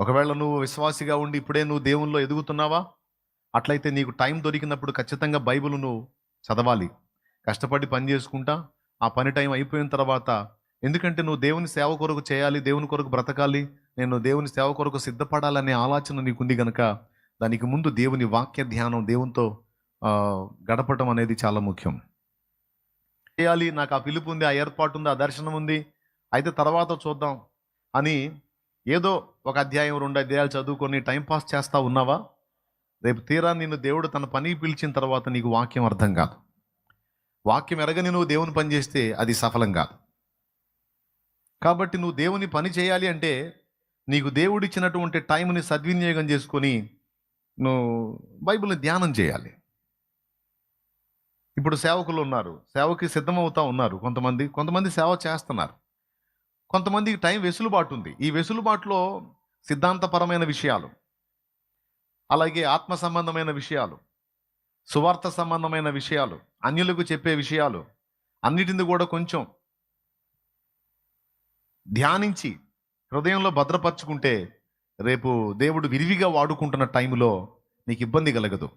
ఒకవేళ నువ్వు విశ్వాసిగా ఉండి ఇప్పుడే నువ్వు దేవుల్లో ఎదుగుతున్నావా? అట్లయితే నీకు టైం దొరికినప్పుడు ఖచ్చితంగా బైబిల్ నువ్వు చదవాలి. కష్టపడి పని చేసుకుంటా ఆ పని టైం అయిపోయిన తర్వాత ఎందుకంటే నువ్వు దేవుని సేవ కొరకు చేయాలి దేవుని కొరకు బ్రతకాలి నేను దేవుని సేవ కొరకు సిద్ధపడాలనే ఆలోచన నీకుంది కనుక దానికి ముందు దేవుని వాక్య ధ్యానం దేవునితో గడపటం అనేది చాలా ముఖ్యం. చేయాలి నాకు ఆ పిలుపు ఉంది ఆ ఏర్పాటు ఉంది ఆ దర్శనం ఉంది. అయితే తర్వాత చూద్దాం అని ఏదో ఒక అధ్యాయం రెండు అధ్యాయాలు చదువుకొని టైంపాస్ చేస్తూ ఉన్నావా? రేపు తీరా నిన్ను దేవుడు తన పని పిలిచిన తర్వాత నీకు వాక్యం అర్థం కాదు. వాక్యం ఎరగని నువ్వు దేవుని పని చేస్తే అది సఫలం కాదు. కాబట్టి నువ్వు దేవుని పని చేయాలి అంటే నీకు దేవుడిచ్చినటువంటి టైంని సద్వినియోగం చేసుకొని నువ్వు బైబిల్ని ధ్యానం చేయాలి. ఇప్పుడు సేవకులు ఉన్నారు. సేవకి సిద్ధమవుతా ఉన్నారు కొంతమంది. కొంతమంది సేవ చేస్తున్నారు. కొంతమందికి టైం వెసులుబాటు ఉంది ఈ వెసులుబాటులో సిద్ధాంతపరమైన విషయాలు అలాగే ఆత్మ సంబంధమైన విషయాలు సువార్త సంబంధమైన విషయాలు అన్యులకు చెప్పే విషయాలు అన్నిటిని కూడా కొంచెం ధ్యానించి హృదయంలో భద్రపరుచుకుంటే రేపు దేవుడు విరివిగా వాడుకుంటున్న టైంలో నీకు ఇబ్బంది కలగదు.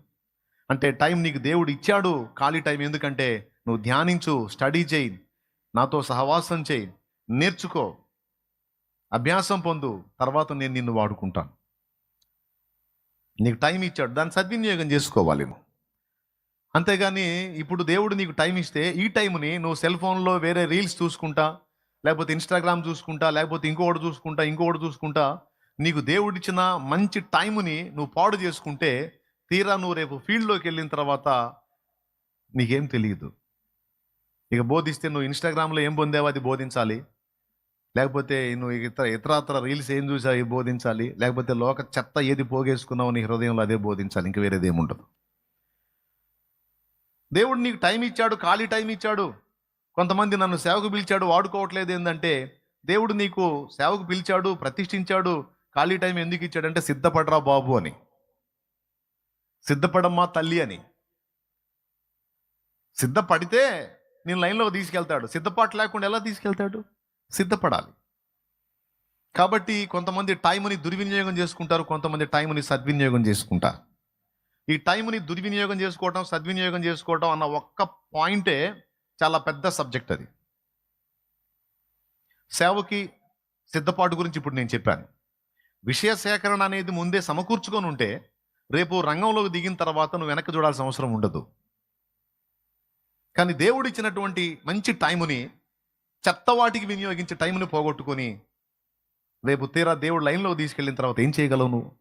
అంటే టైం నీకు దేవుడు ఇచ్చాడు ఖాళీ టైం ఎందుకంటే నువ్వు ధ్యానించు స్టడీ చేయి నాతో సహవాసం చేయి నేర్చుకో. అభ్యాసం పొందు. తర్వాత నేను నిన్ను వాడుకుంటాను. నీకు టైం ఇచ్చాడు. దాన్ని సద్వినియోగం చేసుకోవాలి నువ్వు. అంతేగాని ఇప్పుడు దేవుడు నీకు టైం ఇస్తే ఈ టైంని నువ్వు సెల్ ఫోన్లో వేరే రీల్స్ చూసుకుంటా లేకపోతే ఇన్స్టాగ్రామ్ చూసుకుంటా లేకపోతే ఇంకోటి చూసుకుంటా ఇంకోటి చూసుకుంటా నీకు దేవుడిచ్చిన మంచి టైంని నువ్వు పాడు చేసుకుంటే తీరా నువ్వు రేపు ఫీల్డ్లోకి వెళ్ళిన తర్వాత నీకేం తెలియదు ఇక బోధిస్తే నువ్వు ఇన్స్టాగ్రామ్లో ఏం పొందావో అది బోధించాలి. లేకపోతే నువ్వు ఇతర ఇతరాత్ర రీల్స్ ఏం చూసావు అవి బోధించాలి? లేకపోతే లోక చెత్త ఏది పోగేసుకున్నావు నీ హృదయంలో అదే బోధించాలి ఇంక వేరేది ఏముండదు దేవుడు నీకు టైం ఇచ్చాడు ఖాళీ టైం ఇచ్చాడు. కొంతమంది నన్ను సేవకు పిలిచాడు వాడుకోవట్లేదు ఏంటంటే దేవుడు నీకు సేవకు పిలిచాడు ప్రతిష్ఠించాడు ఖాళీ టైం ఎందుకు ఇచ్చాడంటే సిద్ధపడరా బాబు అని. సిద్ధపడమ్మా తల్లి అని. సిద్ధపడితే నేను లైన్లో తీసుకెళ్తాడు. సిద్ధపాటు లేకుండా ఎలా తీసుకెళ్తాడు? సిద్ధపడాలి. కాబట్టి కొంతమంది టైంని దుర్వినియోగం చేసుకుంటారు కొంతమంది టైంని సద్వినియోగం చేసుకుంటారు. ఈ టైంని దుర్వినియోగం చేసుకోవటం సద్వినియోగం చేసుకోవటం అన్న ఒక్క పాయింటే చాలా పెద్ద సబ్జెక్ట్ అది. సేవకి సిద్ధపాటు గురించి ఇప్పుడు నేను చెప్పాను. విషయ సేకరణ అనేది ముందే సమకూర్చుకొని ఉంటే రేపు రంగంలోకి దిగిన తర్వాత నువ్వు వెనక్కి చూడాల్సిన అవసరం ఉండదు. కానీ దేవుడు ఇచ్చినటువంటి మంచి టైముని చెత్త వాటికి వినియోగించే టైంని పోగొట్టుకొని రేపు తీరా దేవుడు లైన్లో తీసుకెళ్ళిన తర్వాత ఏం చేయగలవు నువ్వు?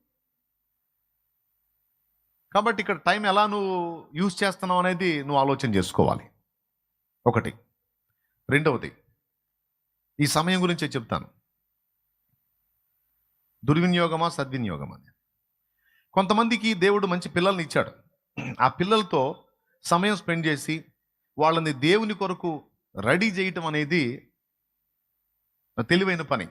కాబట్టి ఇక్కడ టైం ఎలా నువ్వు యూజ్ చేస్తున్నావు అనేది నువ్వు ఆలోచన చేసుకోవాలి. ఒకటి. రెండవది ఈ సమయం గురించే చెప్తాను. దుర్వినియోగమా సద్వినియోగమా అని. కొంతమందికి దేవుడు మంచి పిల్లల్ని ఇచ్చాడు. ఆ పిల్లలతో సమయం స్పెండ్ చేసి వాళ్ళని దేవుని కొరకు రెడీ చేయటం అనేది తెలివైన పని.